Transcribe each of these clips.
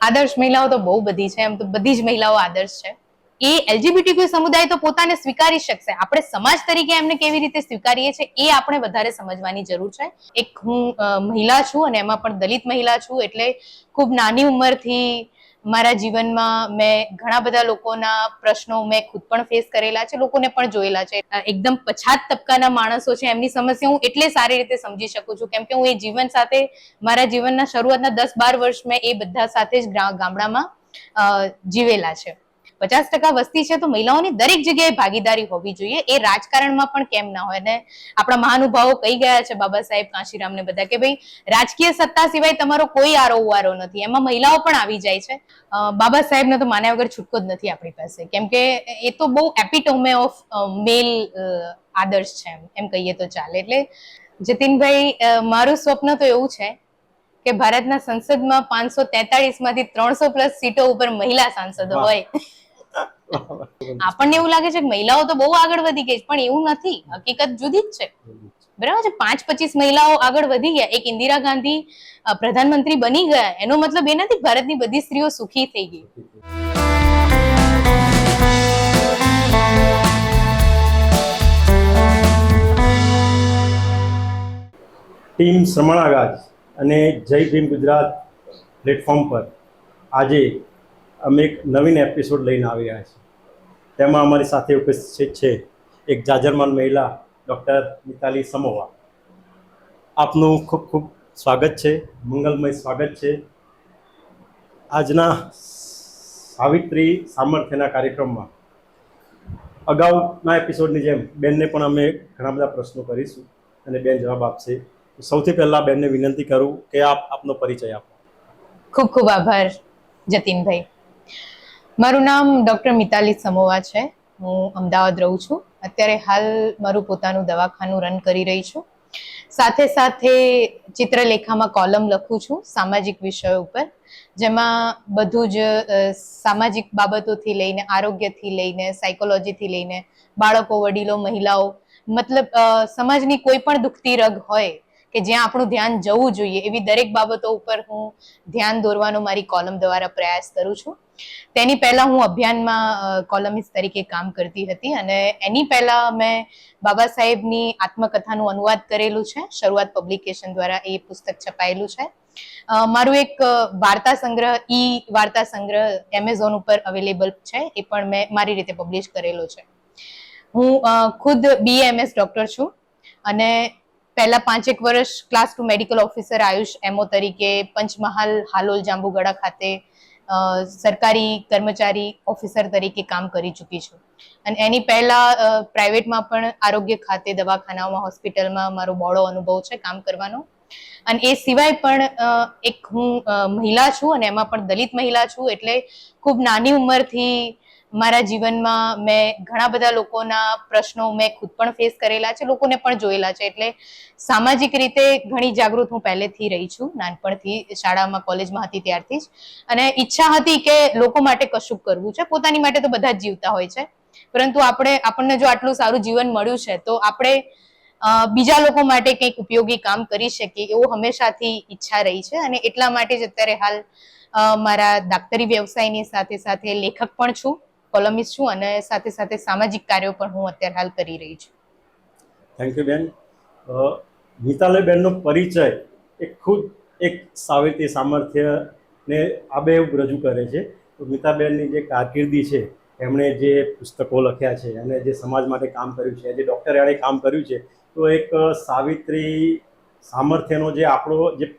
આદર્શ મહિલાઓ તો બહુ બધી છે, એમ તો બધી જ મહિલાઓ આદર્શ છે. એ એલજીબીટી સમુદાય તો પોતાને સ્વીકારી શકશે. આપણે સમાજ તરીકે એમને કેવી રીતે સ્વીકારીએ છીએ એ આપણે વધારે સમજવાની જરૂર છે. એક હું મહિલા છું અને એમાં પણ દલિત મહિલા છું એટલે ખૂબ નાની ઉંમરથી મારા જીવનમાં મેં ઘણા બધા લોકોના પ્રશ્નો મેં ખુદ પણ ફેસ કરેલા છે, લોકોને પણ જોયેલા છે. એકદમ પછાત તબક્કાના માણસો છે, એમની સમસ્યા હું એટલે સારી રીતે સમજી શકું છું. કેમ કે હું એ જીવન સાથે, મારા જીવનના શરૂઆતના દસ બાર વર્ષ મેં એ બધા સાથે જ ગામડામાં જીવેલા છે. પચાસ ટકા વસ્તી છે તો મહિલાઓની દરેક જગ્યાએ ભાગીદારી હોવી જોઈએ. એ રાજકારણમાં પણ કેમ ના હોય ને આપણા મહાનુભાવો કહી ગયા છે બાબા સાહેબ કાંશીરામ ને બધા કે ભાઈ રાજકીય સત્તા સિવાય તમારો કોઈ આરો ઉવારો નથી. એમાં મહિલાઓ પણ આવી જાય છે. બાબા સાહેબને તો માન્યા વગર છૂટકો જ નથી આપણી પાસે. કેમ કે એ તો બહુ એપિટોમે ઓફ મેલ આદર્શ છે એમ. એમ કહીએ તો ચાલે. એટલે જતીનભાઈ મારું સ્વપ્ન તો એવું છે કે ભારતના સંસદમાં પાંચસો તેતાળીસમાંથી ત્રણસો પ્લસ સીટો ઉપર મહિલા સાંસદો હોય. આપણને એવું લાગે છે કે મહિલાઓ તો બહુ આગળ વધી ગઈ પણ એવું નથી. હકીકત જુદી જ છે. બરાબર છે? પાંચ પચીસ મહિલાઓ આગળ વધી ગયા. એક ઇન્દિરા ગાંધી પ્રધાનમંત્રી બની ગયા. એનો મતલબ એ નથી ભારતની બધી સ્ત્રીઓ સુખી થઈ ગઈ. ટીમ શ્રમણાગાજ અને જય ભીમ ગુજરાત પ્લેટફોર્મ પર આજે અમે એક નવીન એપિસોડ લઈને આવી રહ્યા છીએ. તેમાં અમારી સાથે ઉપસ્થિત છે એક જાજરમાન મહિલા ડૉક્ટર મિતાલી સમોવા. આપનું ખૂબ ખૂબ સ્વાગત છે, મંગલમય સ્વાગત છે. આજના સાવિત્રી સામર્થ્યના કાર્યક્રમમાં. અગાઉના એપિસોડની જેમ બેનને પણ અમે ઘણા બધા પ્રશ્નો કરીશું અને બેન જવાબ આપશે. સૌથી પહેલા બેનને વિનંતી કરું કે આપ આપનો પરિચય આપો. ખૂબ ખૂબ આભાર, જતીનભાઈ. મારું નામ ડૉક્ટર મિતાલી સમોવા છે. હું અમદાવાદ રહું છું. અત્યારે હાલ મારું પોતાનું દવાખાનું રન કરી રહી છું. સાથે સાથે ચિત્રલેખામાં કોલમ લખું છું સામાજિક વિષયો ઉપર, જેમાં બધું જ સામાજિક બાબતોથી લઈને, આરોગ્યથી લઈને સાયકોલોજીથી લઈને, બાળકો, વડીલો, મહિલાઓ, મતલબ સમાજની કોઈ પણ દુખતી રગ હોય કે જ્યાં આપણું ધ્યાન જવું જોઈએ, એવી દરેક બાબતો ઉપર હું ધ્યાન દોરવાનો મારી કોલમ દ્વારા પ્રયાસ કરું છું. તેની પહેલા હું અભિયાનમાં કોલમિસ્ટ તરીકે કામ કરતી હતી અને એની પહેલા મેં બાબા સાહેબની આત્મકથાનું અનુવાદ કરેલું છે. શરૂઆત પબ્લિકેશન દ્વારા એ પુસ્તક છપાયેલું છે. મારું એક વાર્તા સંગ્રહ, ઈ વાર્તા સંગ્રહ એમેઝોન ઉપર અવેલેબલ છે. એ પણ મેં મારી રીતે પબ્લિશ કરેલો છે. હું ખુદ બીએમએસ ડોક્ટર છું અને પહેલા પાંચેક વર્ષ class two medical officer Ayush MO તરીકે પંચમહાલ હાલોલ જાંબુગડા ખાતે સરકારી કર્મચારી ઓફિસર તરીકે કામ કરી ચૂકી છું. અને એની પહેલા પ્રાઇવેટમાં પણ આરોગ્ય ખાતે, દવાખાનાઓમાં, હોસ્પિટલમાં મારો બહોળો અનુભવ છે કામ કરવાનો. અને એ સિવાય પણ એક હું મહિલા છું અને એમાં પણ દલિત મહિલા છું એટલે ખૂબ નાની ઉંમરથી મારા જીવનમાં મેં ઘણા બધા લોકોના પ્રશ્નો મેં ખુદ પણ ફેસ કરેલા છે, લોકોને પણ જોયેલા છે. એટલે સામાજિક રીતે ઘણી જાગૃત હું પહેલેથી રહી છું, નાનપણથી શાળામાં, કોલેજમાં હતી ત્યારથી જ. અને ઈચ્છા હતી કે લોકો માટે કશુંક કરવું છે, પોતાની માટે તો બધા જ જીવતા હોય છે. પરંતુ આપણે, આપણને જો આટલું સારું જીવન મળ્યું છે, તો આપણે બીજા લોકો માટે કંઈક ઉપયોગી કામ કરી શકીએ એવું હંમેશાથી ઈચ્છા રહી છે. અને એટલા માટે જ અત્યારે હાલ મારા દાક્તરી વ્યવસાયની સાથે સાથે લેખક પણ છું. કોલમિસ્ટ છું અને સાથે સાથે સામાજિક કાર્યો પણ હું અત્યારે હાલ કરી રહી છું. થેન્ક યુ બેન. અ, મિતાલીબેનનો પરિચય એ ખુદ એક સાવિત્રી સામર્થ્યને આબેહૂબ રજૂ કરે છે. તો મિતાબેનની જે કારકિર્દી છે એમણે જે પુસ્તકો લખ્યા છે અને જે સમાજ માટે કામ કર્યું છે જે ડૉક્ટર કામ કર્યું છે તો એક સાવિત્રી સામર્થ્યનો જે આપણો જે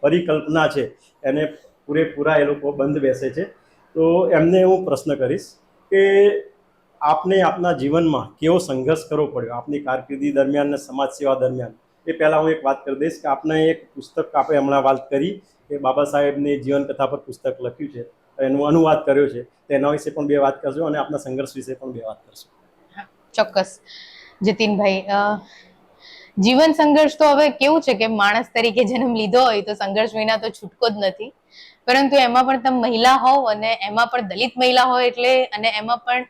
પરિકલ્પના છે એને પૂરેપૂરા એ લોકો બંધ બેસે છે. તો એમને હું પ્રશ્ન કરીશ. કે આપને આપના જીવનમાં કેવો સંઘર્ષ કરવો પડ્યો? આપની કારકિર્દી દરમિયાન અને સમાજ સેવા દરમિયાન. એ પહેલાં હું એક વાત કરી દઈશ કે આપણે એક પુસ્તક આપણે હમણાં વાત કરી કે બાબા સાહેબની જીવનકથા પર પુસ્તક લખ્યું છે. એનું અનુવાદ કર્યો છે. તેના વિશે પણ બે વાત કરજો અને આપના સંઘર્ષ વિશે પણ બે વાત કરશો. ચોક્કસ. જતીનભાઈ જીવન સંઘર્ષ તો હવે કેવું છે કે માણસ તરીકે જન્મ લીધો હોય તો સંઘર્ષ વિના તો છૂટકો જ નથી. પરંતુ એમાં પણ તમે મહિલા હોવ અને એમાં પણ દલિત મહિલા હોય એટલે અને એમાં પણ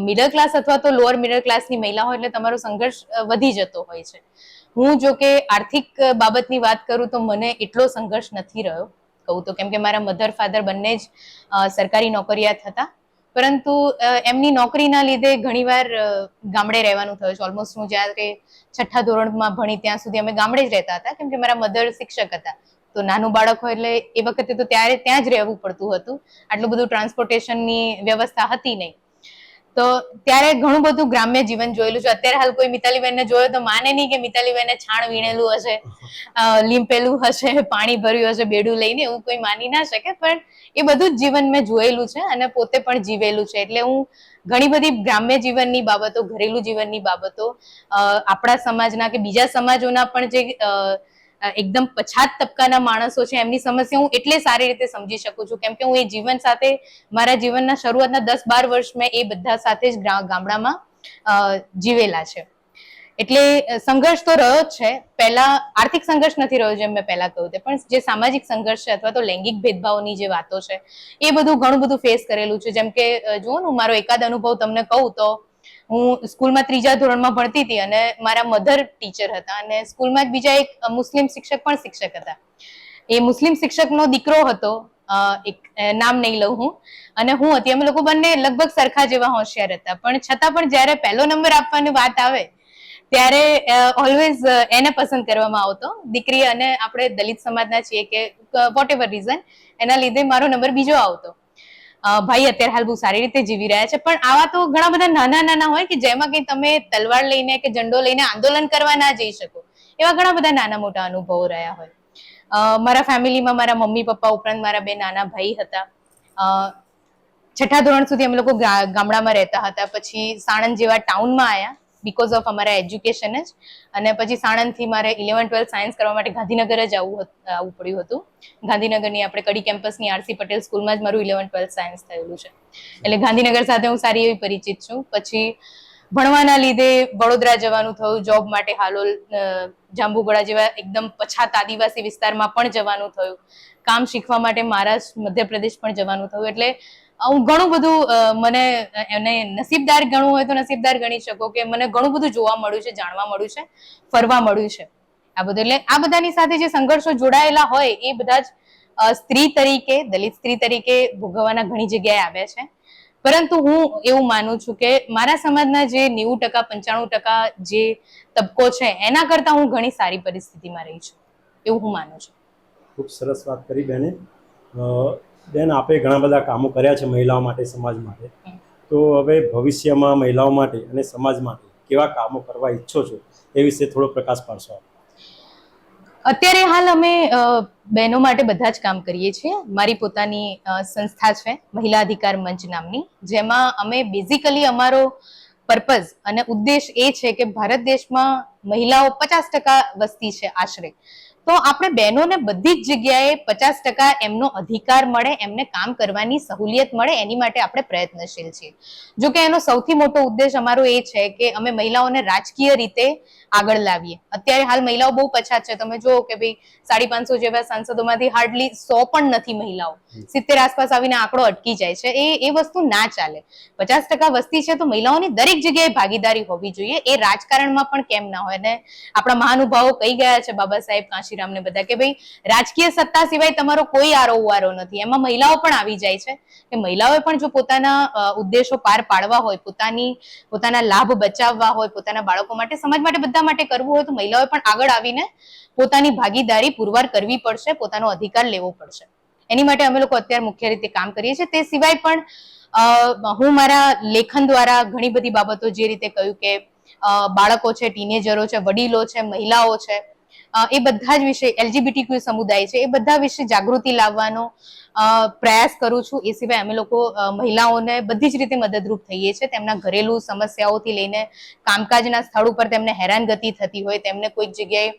મિડલ ક્લાસ અથવા તો લોઅર મિડલ ક્લાસની મહિલા હોય એટલે તમારો સંઘર્ષ વધી જતો હોય છે. હું જો કે આર્થિક બાબતની વાત કરું તો મને એટલો સંઘર્ષ નથી રહ્યો. કહું તો કેમ કે મારા મધર ફાધર બંને જ સરકારી નોકરિયાત હતા. પરંતુ એમની નોકરીના લીધે ઘણીવાર ગામડે રહેવાનું થયું છે. ઓલમોસ્ટ હું જ્યારે છઠ્ઠા ધોરણમાં ભણી ત્યાં સુધી અમે ગામડે જ રહેતા હતા. કેમ કે મારા મધર શિક્ષક હતા. તો નાનું બાળક હોય એટલે એ વખતે તો ત્યારે ત્યાં જ રહેવું પડતું હતું. આટલું બધું ટ્રાન્સપોર્ટેશનની વ્યવસ્થા હતી નહીં. તો ત્યારે ઘણું બધું ગ્રામ્ય જીવન જોયેલું છે. અત્યારે હાલ કોઈ મિતાલીબેનને જોયો તો માને નહીં કે મિતાલીબેને છાણ વીણેલું હશે લીંપેલું હશે પાણી ભર્યું હશે બેડું લઈને એવું કોઈ માની ના શકે. પણ એ બધું જ જીવન મેં જોયેલું છે અને પોતે પણ જીવેલું છે. એટલે હું ઘણી બધી ગ્રામ્ય જીવનની બાબતો ઘરેલું જીવનની બાબતો આપણા સમાજના કે બીજા સમાજોના પણ જે અ, એકદમ પછાત તબક્કાના માણસો છે, એમની સમસ્યા હું એટલે સારી રીતે સમજી શકું છું. કેમ કે હું એ જીવન સાથે, મારા જીવનના શરૂઆતના દસ બાર વર્ષ મેં એ બધા સાથે જ ગામડામાં જીવેલા છે. એટલે સંઘર્ષ તો રહ્યો જ છે. પહેલા આર્થિક સંઘર્ષ નથી રહ્યો જેમ મેં પહેલા કહ્યું તે, પણ જે સામાજિક સંઘર્ષ છે અથવા તો લૈંગિક ભેદભાવની જે વાતો છે, એ બધું ઘણું બધું ફેસ કરેલું છે. જેમ કે જુઓ ને મારો એકાદ અનુભવ તમને કહું તો હું સ્કૂલમાં ત્રીજા ધોરણમાં ભણતી હતી અને મારા મધર ટીચર હતા અને સ્કૂલમાં જ બીજા એક મુસ્લિમ શિક્ષક પણ શિક્ષક હતા. એ મુસ્લિમ શિક્ષકનો દીકરો હતો એક નામ નહીં લઉં હું, અને હું હતી. અમે લોકો બંને લગભગ સરખા જેવા હોશિયાર હતા. પણ છતાં પણ જ્યારે પહેલો નંબર આપવાની વાત આવે, ત્યારે ઓલવેઝ એને પસંદ કરવામાં આવતો. દીકરી અને આપણે દલિત સમાજના છીએ કે વોટ એવર રીઝન એના લીધે મારો નંબર બીજો આવતો. ભાઈ અત્યારે હાલ બહુ સારી રીતે જીવી રહ્યા છે. પણ આવા તો ઘણા બધા નાના નાના હોય કે જેમાં કંઈ તમે તલવાર લઈને કે ઝંડો લઈને આંદોલન કરવા ના જઈ શકો, એવા ઘણા બધા નાના મોટા અનુભવો રહ્યા હોય. મારા ફેમિલીમાં મારા મમ્મી, પપ્પા ઉપરાંત મારા બે નાના ભાઈ હતા. છઠ્ઠા ધોરણ સુધી અમે લોકો ગામડામાં રહેતા હતા. પછી સાણંદ જેવા ટાઉનમાં આવ્યા બીકોઝ ઓફ અમારા એજ્યુકેશન જ. અને પછી સાણંદથી મારે ઇલેવન ટ્વેલ્થ સાયન્સ કરવા માટે ગાંધીનગર જ આવવું આવવું પડ્યું હતું. ગાંધીનગરની આપણે કડી કેમ્પસની આરસી પટેલ સ્કૂલમાં જ મારું ઇલેવન ટ્વેલ્થ સાયન્સ થયેલું છે. એટલે ગાંધીનગર સાથે હું સારી એવી પરિચિત છું. પછી ભણવાના લીધે વડોદરા જવાનું થયું જોબ માટે હાલોલ અ, જાંબુગોળા જેવા એકદમ પછાત આદિવાસી વિસ્તારમાં પણ જવાનું થયું. કામ શીખવા માટે મહારાષ્ટ્ર મધ્યપ્રદેશ પણ જવાનું થયું. એટલે હું ઘણું બધું મને એને નસીબદાર ગણવું હોય તો નસીબદાર ગણી શકો કે મને ઘણું બધું જોવા મળ્યું છે, જાણવા મળ્યું છે, ફરવા મળ્યું છે. આ બધું એટલે આ બધાની સાથે જે સંઘર્ષો જોડાયેલા હોય એ બધા જ સ્ત્રી તરીકે, દલિત સ્ત્રી તરીકે ભોગવવાના ઘણી જગ્યાએ આવ્યા છે. પરંતુ હું એવું માનું છું કે મારા સમાજના જે નેવું ટકા, પંચાણું ટકા જે તબકો છે, એના કરતા હું ઘણી સારી પરિસ્થિતિમાં રહી છું. એવું હું માનું છું. ખૂબ સરસ વાત કરી બેને. બેન આપે ઘણા બધા કામો કર્યા છે મહિલાઓ માટે, સમાજ માટે. તો હવે ભવિષ્યમાં મહિલાઓ માટે અને સમાજ માટે કેવા કામો કરવા ઈચ્છો છો એ વિશે થોડો પ્રકાશ પાડશો અત્યારે હાલ અમે બહેનો માટે બધા જ કામ કરીએ છીએ. મારી પોતાની સંસ્થા છે, મહિલા અધિકાર મંચ નામની, જેમાં અમે બેઝિકલી અમારો પર્પઝ અને ઉદ્દેશ એ છે કે ભારત દેશમાં મહિલાઓ પચાસ ટકા વસ્તી છે આશરે. તો આપણે બહેનોને બધી જ જગ્યાએ પચાસ ટકા એમનો અધિકાર મળે, એમને કામ કરવાની સહુલિયત મળે, એની માટે આપણે પ્રયત્નશીલ છીએ. જો કે એનો સૌથી મોટો ઉદ્દેશ અમારો એ છે કે અમે મહિલાઓને રાજકીય રીતે આગળ લાવીએ. અત્યારે હાલ મહિલાઓ બહુ પછાત છે. તમે જુઓ કે ભાઈ સાડી પાંચસો જેવા સાંસદોમાંથી હાર્ડલી સો પણ નથી મહિલાઓ. સિત્તેર આસપાસ આવીને આંકડો અટકી જાય છે. એ એ વસ્તુ ના ચાલે. પચાસ ટકા વસ્તી છે તો મહિલાઓની દરેક જગ્યાએ ભાગીદારી હોવી જોઈએ. એ રાજકારણમાં પણ કેમ ના હોય? અને આપણા મહાનુભાવો કહી ગયા છે બાબા સાહેબ કાંશીરામ ને બધા કે ભાઈ રાજકીય સત્તા સિવાય તમારો કોઈ આરો ઉવારો નથી. એમાં મહિલાઓ પણ આવી જાય છે કે મહિલાઓએ પણ જો પોતાના ઉદ્દેશો પાર પાડવા હોય પોતાની પોતાના લાભ બચાવવા હોય પોતાના બાળકો માટે સમાજ માટે બધા માટે કરવું હોય તો મહિલાઓએ પણ આગળ આવીને પોતાની ભાગીદારી પુરવાર કરવી પડશે, પોતાનો અધિકાર લેવો પડશે. એની માટે અમે લોકો અત્યારે મુખ્ય રીતે કામ કરીએ છીએ. તે સિવાય પણ હું મારા લેખન દ્વારા ઘણી બધી બાબતો જે રીતે કહ્યું કે બાળકો છે, ટીનેજરો છે, વડીલો છે, મહિલાઓ છે એ બધા જ વિશે એલજીબીટી સમુદાય છે, એ બધા વિશે જાગૃતિ લાવવાનો પ્રયાસ કરું છું. એ સિવાય અમે લોકો મહિલાઓને બધી જ રીતે મદદરૂપ થઈએ છીએ. તેમના ઘરેલું સમસ્યાઓથી લઈને કામકાજના સ્થળ ઉપર તેમને હેરાનગતિ થતી હોય, તેમને કોઈક જગ્યાએ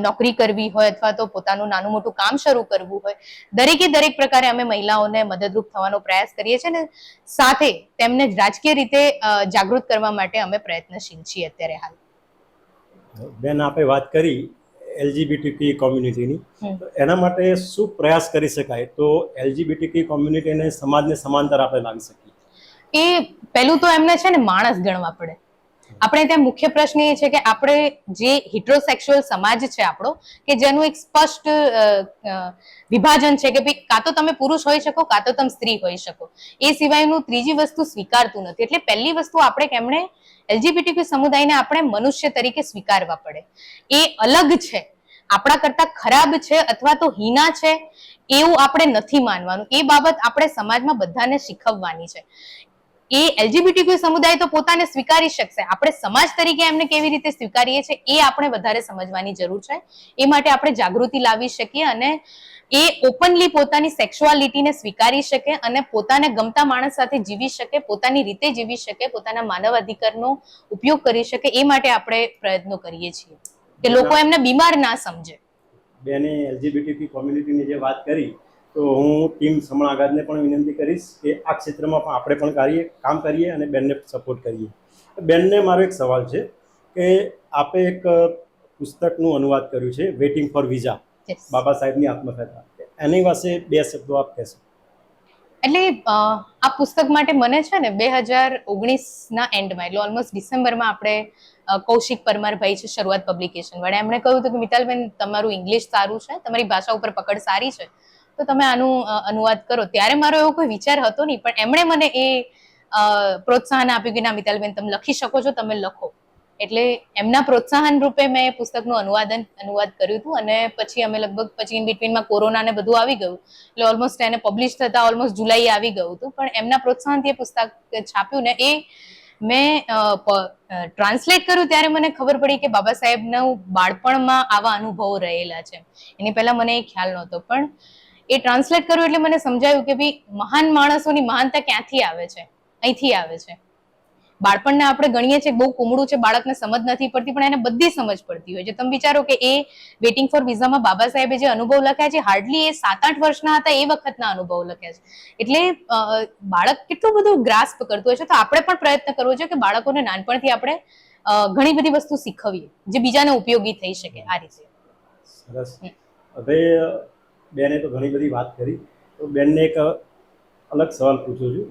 નોકરી કરવી હોય અથવા તો પોતાનું નાનું મોટું કામ શરૂ કરવું હોય, દરેકે દરેક પ્રકારે અમે મહિલાઓને મદદરૂપ થવાનો પ્રયાસ કરીએ છીએ ને સાથે તેમને રાજકીય રીતે જાગૃત કરવા માટે અમે પ્રયત્નશીલ છીએ અત્યારે હાલ. બેન, આપે વાત કરી. એલજીબીટીકી કોમ્યુનિટીની. એના માટે શું પ્રયાસ કરી શકાય? તો એલજીબીટીકી કોમ્યુનિટીને સમાજને સમાંતર આપણે લાવી શકીએ. એ પહેલું તો એમને છે ને માણસ ગણવા પડે. આપણે ત્યાં મુખ્ય પ્રશ્ન એ છે કે આપણે જે હિટ્રોસેક્સ્યુઅલ સમાજ છે આપણો, કે જેનું એક સ્પષ્ટ વિભાજન છે કે ભાઈ કાં તો તમે પુરુષ હોઈ શકો, કાં તો તમે સ્ત્રી હોઈ શકો. એ સિવાયનું ત્રીજી વસ્તુ સ્વીકારતું નથી. એટલે પહેલી વસ્તુ આપણે કેમણે એલજીબીટીક્યુ સમુદાયને આપણે મનુષ્ય તરીકે સ્વીકારવા પડે. એ અલગ છે. આપણા કરતા ખરાબ છે અથવા તો હીના છે, એવું આપણે નથી માનવાનું. એ બાબત આપણે સમાજમાં બધાને શીખવવાની છે. એ એલજીબીટીક્યુ સમુદાય તો પોતાને સ્વીકારી શકશે. આપણે સમાજ તરીકે એમને કેવી રીતે સ્વીકારીએ છીએ એ આપણે વધારે સમજવાની જરૂર છે. એ માટે આપણે જાગૃતિ લાવી શકીએ અને એ ઓપનલી પોતાની સેક્સ્યુઆલિટીને સ્વીકારી શકે અને પોતાને ગમતા માણસ સાથે જીવી શકે પોતાની રીતે જીવી શકે પોતાના માનવ અધિકારનો ઉપયોગ કરી શકે એ માટે આપણે પ્રયત્નો કરીએ છીએ. કે લોકો એમને બીમાર ના સમજે. બેને એલજીબીટી કોમ્યુનિટીની જે વાત કરી તો હું ટીમ સમણ આઘાતને પણ વિનંતી કરીશ કે આ ક્ષેત્રમાં પણ આપણે પણ કરીએ કામ કરીએ અને બેનને સપોર્ટ કરીએ. બેનને મારો એક સવાલ છે કે આપે એક પુસ્તકનું અનુવાદ કર્યું છે વેટિંગ ફોર વિઝા બાબા સાહેબની આત્મકથા. એની પાસે બે શબ્દો આપ કહેશો? એટલે આ પુસ્તક માટે મને છે ને બે હજાર ઓગણીસના એન્ડમાં એટલે ઓલમોસ્ટ ડિસેમ્બરમાં આપણે કૌશિક પરમારભાઈ છે શરૂઆત પબ્લિકેશન વડે. એમણે કહ્યું હતું કે મિતાલબેન તમારું ઇંગ્લિશ સારું છે તમારી ભાષા ઉપર પકડ સારી છે તો તમે આનું અનુવાદ કરો. ત્યારે મારો એવો કોઈ વિચાર હતો નહીં, પણ એમણે મને એ પ્રોત્સાહન આપ્યું કે, ના, મિતાલબેન, તમે લખી શકો છો, તમે લખો. એટલે એમના પ્રોત્સાહન રૂપે મેં એ પુસ્તકનું અનુવાદન, અનુવાદ કર્યું હતું અને પછી અમે લગભગ પછી ઇન બિટવીનમાં કોરોના ને બધું આવી ગયું. એટલે ઓલમોસ્ટ એને પબ્લિશ થતા ઓલમોસ્ટ જુલાઈ આવી ગયું હતું. પણ એમના પ્રોત્સાહનથી એ પુસ્તક છાપ્યું ને એ મેં ટ્રાન્સલેટ કર્યું ત્યારે મને ખબર પડી કે બાબા સાહેબનું બાળપણમાં આવા અનુભવો રહેલા છે. એની પહેલા મને એ ખ્યાલ નહોતો. પણ એ ટ્રાન્સલેટ કર્યું એટલે મને સમજાયું કે ભાઈ મહાન માણસોની મહાનતા ક્યાંથી આવે છે? અહીંથી આવે છે. બાળપણને આપણે ગણીએ છીએ બહુ કુમળું છે બાળકને સમજ નથી પડતી પણ એને બધી સમજ પડતી હોય છે. તમે વિચારો કે એ વેટિંગ ફોર વિઝામાં બાબા સાહેબે જે અનુભવ લખ્યા છે હાર્ડલી એ સાત આઠ વર્ષના હતા એ વખતના અનુભવ લખ્યા છે. એટલે બાળક કેટલું બધું ગ્રાસ્પ કરતું હોય છે. તો આપણે પણ પ્રયત્ન કરવો જોઈએ કે બાળકોને નાનપણથી આપણે ઘણી બધી વસ્તુ શીખવીએ જે બીજાને ઉપયોગી થઈ શકે આ રીતે. સરસ. હવે બેને તો ઘણી બધી વાત કરી. તો બેનને એક અલગ સવાલ પૂછું છું.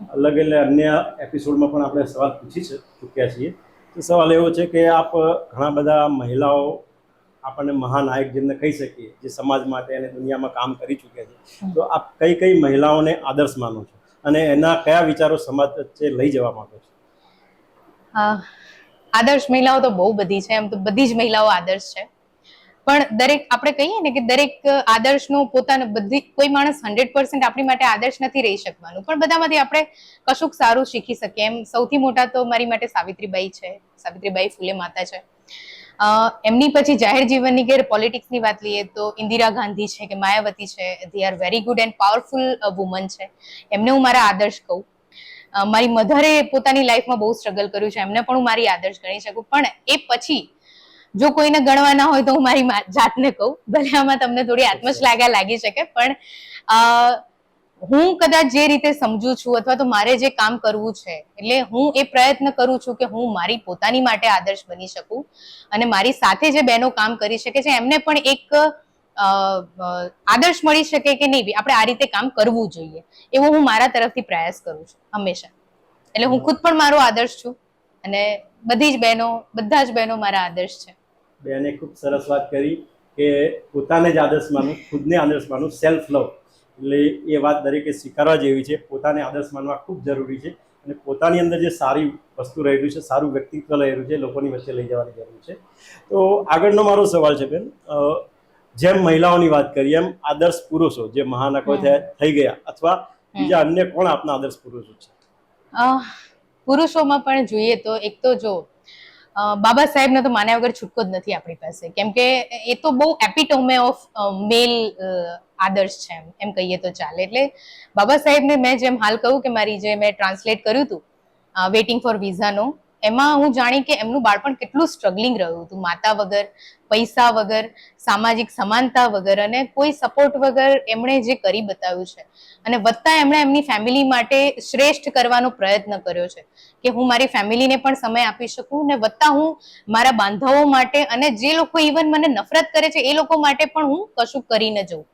અલગ એટલે અન્ય એપિસોડમાં પણ આપણે સવાલ પૂછી ચૂક્યા છીએ. તો સવાલ એવો છે કે આપ ઘણા બધા મહિલાઓ આપણને મહાનાયક જેમને કહી શકીએ જે સમાજ માટે અને દુનિયામાં કામ કરી ચૂક્યા છે. તો આપ કઈ કઈ મહિલાઓને આદર્શ માનો છો? અને એના કયા વિચારો સમાજ વચ્ચે લઈ જવા માંગો છો? આદર્શ મહિલાઓ તો બહુ બધી છે. એમ તો બધી જ મહિલાઓ આદર્શ છે. પણ દરેક, આપણે કહીએ ને કે દરેક આદર્શનો પોતાનો બધી, કોઈ માણસ હંડ્રેડ પર્સન્ટ આપણી માટે આદર્શ નથી રહી શકવાનું. પણ બધામાંથી આપણે કશુંક સારું શીખી શકીએ. એમ સૌથી મોટા તો મારી માટે સાવિત્રીબાઈ છે. સાવિત્રીબાઈ ફૂલે માતા છે. એમની પછી જાહેર જીવનની કે પોલિટિક્સની વાત લઈએ તો ઇન્દિરા ગાંધી છે કે માયાવતી છે. They are very good and powerful woman છે. એમને હું મારા આદર્શ કહું. મારી મધરે પોતાની લાઈફમાં બહુ સ્ટ્રગલ કર્યું છે. એમને પણ હું મારી આદર્શ ગણી શકું. પણ એ પછી જો કોઈને ગણવા ના હોય તો હું મારી જાતને કહું. ભલે આમાં તમને થોડી આત્મશ્લાઘા લાગી શકે પણ હું કદાચ જે રીતે સમજુ છું અથવા તો મારે જે કામ કરવું છે એટલે હું એ પ્રયત્ન કરું છું કે હું મારી પોતાની માટે આદર્શ બની શકું અને મારી સાથે જે બહેનો કામ કરી શકે છે એમને પણ એક આદર્શ મળી શકે કે નહીં આપણે આ રીતે કામ કરવું જોઈએ. એવો હું મારા તરફથી પ્રયાસ કરું છું હંમેશા. એટલે હું ખુદ પણ મારો આદર્શ છું અને બધી જ બહેનો બધા જ બહેનો મારા આદર્શ છે. બેને ખૂબ સરસ વાત કરી કે પોતાને જ આદર્શ માનવું ખુદને આદર્શ માનવું સેલ્ફ લવ એટલે એ વાત દરેકે સ્વીકારવા જેવી છે. પોતાને આદર્શ માનવા ખૂબ જરૂરી છે અને પોતાની અંદર જે સારી વસ્તુ રહેલું છે સારું વ્યક્તિત્વ રહેલું છે લોકોની વચ્ચે લઈ જવાની જરૂર છે. તો આગળનો મારો સવાલ છે બેન જેમ મહિલાઓની વાત કરી એમ આદર્શ પુરુષો જે મહાનકો. થઈ ગયા અથવા બીજા અન્ય કોણ આપના આદર્શ પુરુષો છે? પુરુષોમાં પણ જોઈએ તો એક તો જો બાબા સાહેબને તો માન્યા વગર છૂટકો જ નથી આપણી પાસે. કેમ કે એ તો બહુ એપિટોમે ઓફ મેલ આદર્શ છે એમ. એમ કહીએ તો ચાલે. એટલે બાબા સાહેબને મેં જેમ હાલ કહ્યું કે મારી જે મેં ટ્રાન્સલેટ કર્યું હતું વેઇટિંગ ફોર વિઝાનું એમાં હું જાણી કે એમનું બાળપણ કેટલું સ્ટ્રગલિંગ રહ્યું હતું. માતા વગર, પૈસા વગર, સામાજિક સમાનતા વગર અને કોઈ સપોર્ટ વગર એમણે જે કરી બતાવ્યું છે. અને વત્તા એમણે એમની ફેમિલી માટે શ્રેષ્ઠ કરવાનો પ્રયત્ન કર્યો છે કે હું મારી ફેમિલીને પણ સમય આપી શકું ને વત્તા હું મારા બાંધવો માટે અને જે લોકો ઇવન મને નફરત કરે છે એ લોકો માટે પણ હું કશું કરીને જઉં.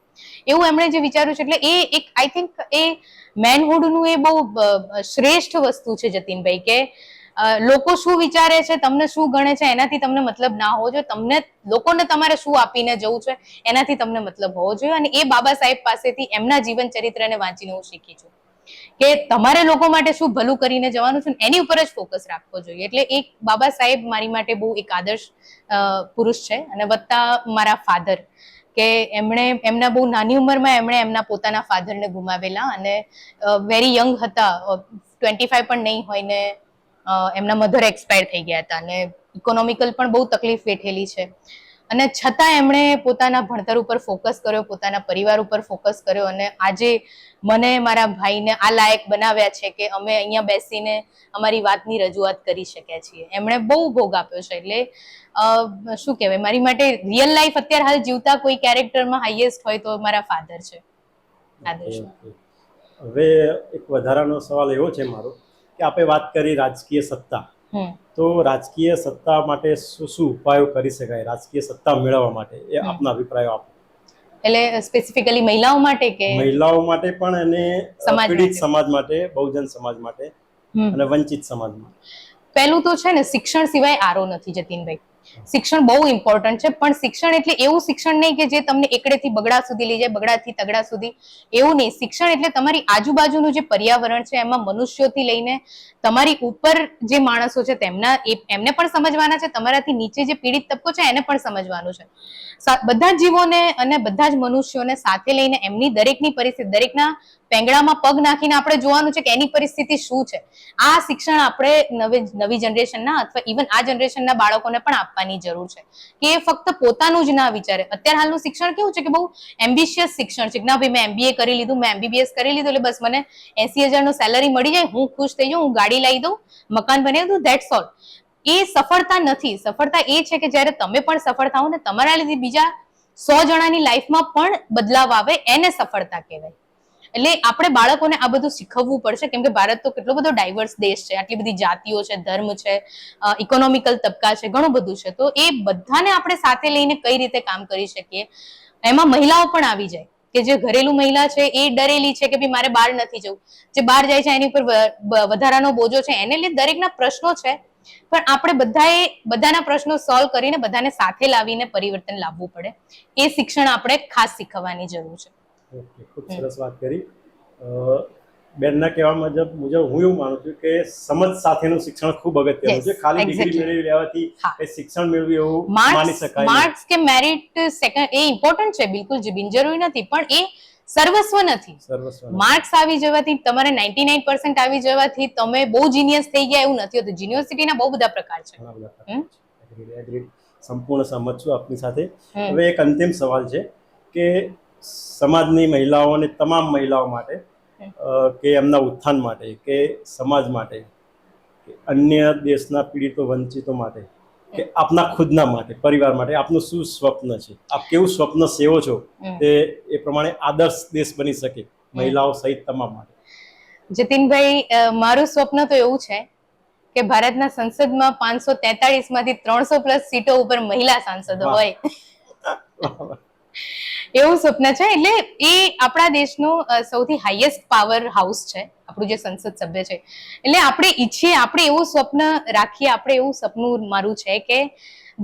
એવું એમણે જે વિચાર્યું છે એટલે એ એક આઈ થિંક એ મેનહુડનું એ બહુ શ્રેષ્ઠ વસ્તુ છે જતીનભાઈ કે લોકો શું વિચારે છે, તમને શું ગણે છે, એનાથી તમને મતલબ ના હોવો જોઈએ. તમને, લોકોને તમારે શું આપીને જવું છે, એનાથી તમને મતલબ હોવો જોઈએ. અને એ બાબા સાહેબ પાસેથી એમના જીવન ચરિત્રને વાંચીને હું શીખી છું કે તમારે લોકો માટે શું ભલું કરીને જવાનું છે એની ઉપર જ ફોકસ રાખવો જોઈએ. એટલે એક બાબા સાહેબ મારી માટે બહુ એક આદર્શ પુરુષ છે અને વત્તા મારા ફાધર કે એમણે, એમના બહુ નાની ઉંમરમાં એમણે એમના પોતાના ફાધરને ગુમાવેલા અને વેરી યંગ હતા. ટ્વેન્ટી ફાઈવ પણ નહીં હોય ને એમના મધર એક્સપાયર થઈ ગયા હતા અને ઇકોનોમિકલ પણ બહુ તકલીફ વેઠેલી છે. અને છતાં એમણે પોતાના ભણતર ઉપર ફોકસ કર્યો પોતાના પરિવાર ઉપર ફોકસ કર્યો અને આજે મને મારા ભાઈને આ લાયક બનાવ્યા છે કે અમે અહીંયા બેસીને અમારી વાતની રજૂઆત કરી શક્યા છીએ. એમણે બહુ ભોગ આપ્યો છે એટલે શું કહેવાય મારી માટે રિયલ લાઈફ અત્યારે હાલ જીવતા કોઈ કેરેક્ટરમાં હાઈએસ્ટ હોય તો મારા ફાધર છે. આદર્શ હવે એક વધારાનો સવાલ એવો છે મારો કે આપણે વાત કરી રાજકીય સત્તા. તો રાજકીય સત્તા માટે શું શું ઉપાયો કરી શકાય? રાજકીય સત્તા મેળવવા માટે એ આપના અભિપ્રાયો આપો. એટલે સ્પેસિફિકલી મહિલાઓ માટે કે મહિલાઓ માટે પણ અને પીડિત સમાજ માટે બહુજન સમાજ માટે અને વંચિત સમાજ માટે. પહેલું તો છે ને શિક્ષણ સિવાય આરો નથી જતીનભાઈ. શિક્ષણ બહુ ઇમ્પોર્ટન્ટ છે, પણ શિક્ષણ એટલે એવું શિક્ષણ નહીં કે જે તમને એકડેથી બગડા સુધી લઈ જાય, બગડાથી તગડા સુધી. એવું નહીં. શિક્ષણ એટલે તમારી આજુબાજુનું જે પર્યાવરણ છે, એમાં મનુષ્યોથી લઈને તમારી ઉપર જે માણસો છે, તેમના એમને પણ સમજવાના છે, તમારાથી નીચે જે પીડિત તબકો છે, એને પણ સમજવાનું છે. બધા જ જીવોને અને બધા જ મનુષ્યોને સાથે લઈને એમની દરેકની પરિસ્થિતિ, દરેકના પેંગડામાં પગ નાખીને આપણે જોવાનું છે કે એની પરિસ્થિતિ શું છે. આ શિક્ષણ આપણે નવી નવી જનરેશનના અથવા ઇવન આ જનરેશનના બાળકોને પણ આપવાની જરૂર છે. કે એ ફક્ત પોતાનું જ ના વિચારે. અત્યારે હાલનું શિક્ષણ કેવું છે કે બહુ એમ્બિશિયસ શિક્ષણ છે. કે ના ભાઈ મેં એમબીએ કરી લીધું, મેં એમબીબીએસ કરી લીધું, એટલે બસ મને એસી હજારનું સેલરી મળી જાય, હું ખુશ થઈ જાઉં, હું ગાડી લઈ દઉં, મકાન બનાવી દઉં ધેટ્સ ઓલ એ સફળતા નથી. સફળતા એ છે કે જ્યારે તમે પણ સફળ થાઓ ને તમારા લીધે બીજા સો જણાની લાઈફમાં પણ બદલાવ આવે, એને સફળતા કહેવાય. એટલે આપણે બાળકોને આ બધું શીખવવું પડશે. કેમ કે ભારત તો કેટલો બધો ડાયવર્સ દેશ છે. આટલી બધી જાતિઓ છે, ધર્મ છે ઇકોનોમિકલ તબકા છે, ઘણું બધું છે. તો એ બધાને આપણે સાથે લઈને કઈ રીતે કામ કરી શકીએ? એમાં મહિલાઓ પણ આવી જાય. કે જે ઘરેલું મહિલા છે એ ડરેલી છે કે ભાઈ મારે બહાર નથી જવું. જે બહાર જાય છે એની ઉપર વધારાનો બોજો છે. એને લીધે દરેકના પ્રશ્નો છે. પણ આપણે બધાએ, બધાના પ્રશ્નો સોલ્વ કરીને બધાને સાથે લાવીને પરિવર્તન લાવવું પડે. એ શિક્ષણ આપણે ખાસ શીખવવાની જરૂર છે. ઓકે ખૂબ સરસ વાત કરી. બેનના કહેવા મુજબ મુજબ હું એવું માનું છું કે સમજ સાથેનું શિક્ષણ ખૂબ અગત્યનું છે. ખાલી ડિગ્રી મેળવી લેવાથી એ શિક્ષણ મેળવી એવું માની શકાય માર્ક્સ કે મેરિટ સેકન્ડ એ ઇમ્પોર્ટન્ટ છે બિલકુલ બિન બિનજરૂરી નથી પણ એ સર્વસ્વ નથી. માર્ક્સ આવી જવાથી તમારે 99% આવી જવાથી તમે બહુ જીનિયસ થઈ ગયા એવું નથી હોતું. યુનિવર્સિટીના બહુ બધા પ્રકાર છે. સંપૂર્ણ સમજ છું આપની સાથે. હવે એક અંતિમ સવાલ છે કે સમાજની મહિલાઓ અને તમામ મહિલાઓ માટે કે એમના ઉત્થાન માટે કે સમાજ માટે કે અન્ય દેશના પીડિતો વંચિતો માટે કે આપના ખુદના માટે પરિવાર માટે. આપનું શું સ્વપ્ન છે? આપ કેવું સ્વપ્ન સેવો છો. તે એ પ્રમાણે આદર્શ દેશ બની શકે મહિલાઓ સહિત તમામ માટે. જતીનભાઈ મારું સ્વપ્ન તો એવું છે કે ભારતના સંસદમાં પાંચસો તેતાળીસમાંથી ત્રણસો પ્લસ સીટો ઉપર મહિલા સાંસદો. હોય. એવું સ્વપ્ન છે, એટલે એ આપણા દેશનું સૌથી હાઈએસ્ટ પાવર હાઉસ છે, આપણું જે સંસદ સભ્ય છે. એટલે આપણે ઈચ્છીએ, આપણે એવું સ્વપ્ન રાખીએ, આપણે એવું સપનું મારું છે કે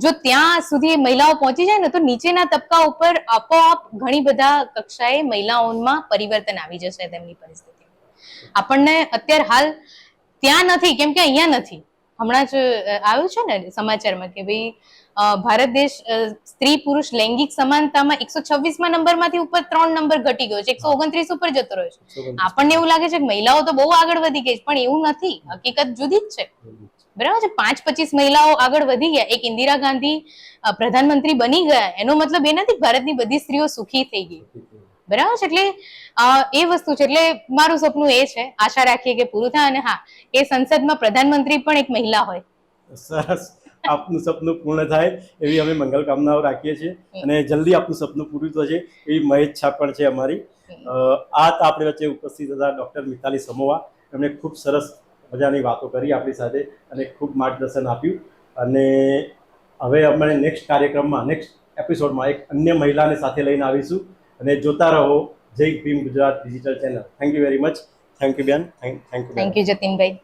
જો ત્યાં સુધી મહિલાઓ પહોંચી જાય ને, તો નીચેના તબક્કા ઉપર આપોઆપ ઘણી બધા કક્ષાએ મહિલાઓમાં પરિવર્તન આવી જશે તેમની પરિસ્થિતિ. આપણને અત્યારે હાલ ત્યાં નથી, કેમ કે અહીંયા નથી. હમણાં જ આવ્યું છે ને સમાચારમાં કે ભાઈ ભારત દેશ સ્ત્રી પુરુષ લૈંગિક સમાનતામાં એકસો છવ્વીસમાં નંબરમાંથી ઉપર ત્રણ નંબર ઘટી ગયો છે. એકસો ઓગણત્રીસ ઉપર જતો રહ્યો છે. આપણને એવું લાગે છે કે મહિલાઓ તો બહુ આગળ વધી ગઈ છે પણ એવું નથી. હકીકત જુદી જ છે. બરાબર છે? પાંચ પચીસ મહિલાઓ આગળ વધી ગયા. એક ઇન્દિરા ગાંધી પ્રધાનમંત્રી બની ગયા. એનો મતલબ એ નથી ભારતની બધી સ્ત્રીઓ સુખી થઈ ગઈ. બરાબર છે? એટલે એ વસ્તુ છે. એટલે મારું સપનું એ છે. આશા રાખીએ કે પૂરું થાય અને હા એ સંસદમાં પ્રધાનમંત્રી પણ એક મહિલા હોય. સરસ. આપનું સપનું પૂર્ણ થાય એવી અમે મંગલ કામનાઓ રાખીએ છીએ. અને જલ્દી આપનું સપનું પૂરું થશે એવી મહેચ્છા પણ છે અમારી. આ આપણી વચ્ચે ઉપસ્થિત હતા ડૉક્ટર મિતાલી સમોવા. એમણે ખૂબ સરસ મજાની વાતો કરી આપણી સાથે અને ખૂબ માર્ગદર્શન આપ્યું. અને હવે અમે નેક્સ્ટ કાર્યક્રમમાં, નેક્સ્ટ એપિસોડમાં એક અન્ય મહિલાને સાથે લઈને આવીશું. અને જોતા રહો Jai Bhim Gujarat digital channel. Thank you very much thank you બેન. Thank you thank you Jatinbhai.